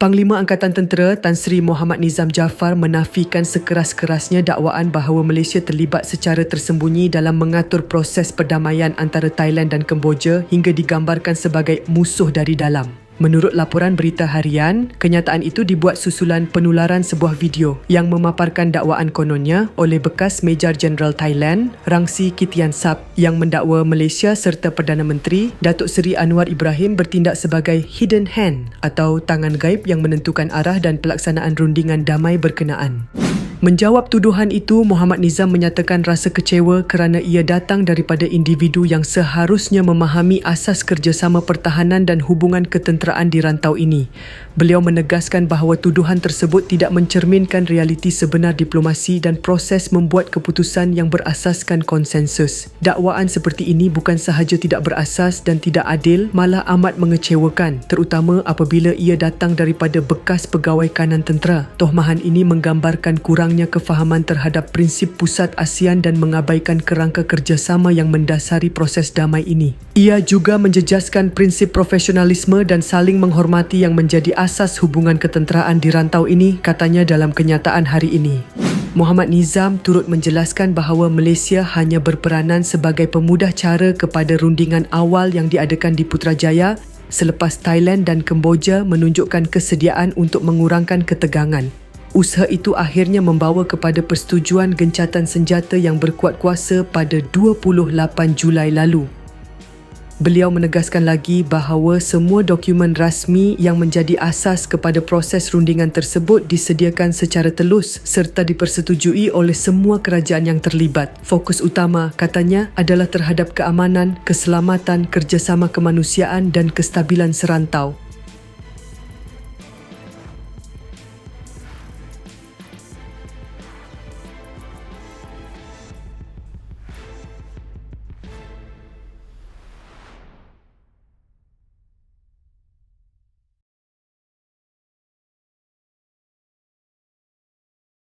Panglima Angkatan Tentera Tan Sri Muhammad Nizam Jaafar menafikan sekeras-kerasnya dakwaan bahawa Malaysia terlibat secara tersembunyi dalam mengatur proses perdamaian antara Thailand dan Kemboja hingga digambarkan sebagai musuh dari dalam. Menurut laporan berita harian, kenyataan itu dibuat susulan penularan sebuah video yang memaparkan dakwaan kononnya oleh bekas Major Jeneral Thailand, Rangsi Kitian Sap yang mendakwa Malaysia serta Perdana Menteri Datuk Seri Anwar Ibrahim bertindak sebagai hidden hand atau tangan gaib yang menentukan arah dan pelaksanaan rundingan damai berkenaan. Menjawab tuduhan itu, Muhammad Nizam menyatakan rasa kecewa kerana ia datang daripada individu yang seharusnya memahami asas kerjasama pertahanan dan hubungan ketenteraan di rantau ini. Beliau menegaskan bahawa tuduhan tersebut tidak mencerminkan realiti sebenar diplomasi dan proses membuat keputusan yang berasaskan konsensus. Dakwaan seperti ini bukan sahaja tidak berasas dan tidak adil, malah amat mengecewakan, terutama apabila ia datang daripada bekas pegawai kanan tentera. Tohmahan ini menggambarkan kurangnya kefahaman terhadap prinsip pusat ASEAN dan mengabaikan kerangka kerjasama yang mendasari proses damai ini. Ia juga menjejaskan prinsip profesionalisme dan saling menghormati yang menjadi asas hubungan ketenteraan di rantau ini katanya dalam kenyataan hari ini. Muhammad Nizam turut menjelaskan bahawa Malaysia hanya berperanan sebagai pemudah cara kepada rundingan awal yang diadakan di Putrajaya selepas Thailand dan Kemboja menunjukkan kesediaan untuk mengurangkan ketegangan. Usaha itu akhirnya membawa kepada persetujuan gencatan senjata yang berkuat kuasa pada 28 Julai lalu. Beliau menegaskan lagi bahawa semua dokumen rasmi yang menjadi asas kepada proses rundingan tersebut disediakan secara telus serta dipersetujui oleh semua kerajaan yang terlibat. Fokus utama, katanya, adalah terhadap keamanan, keselamatan, kerjasama kemanusiaan dan kestabilan serantau.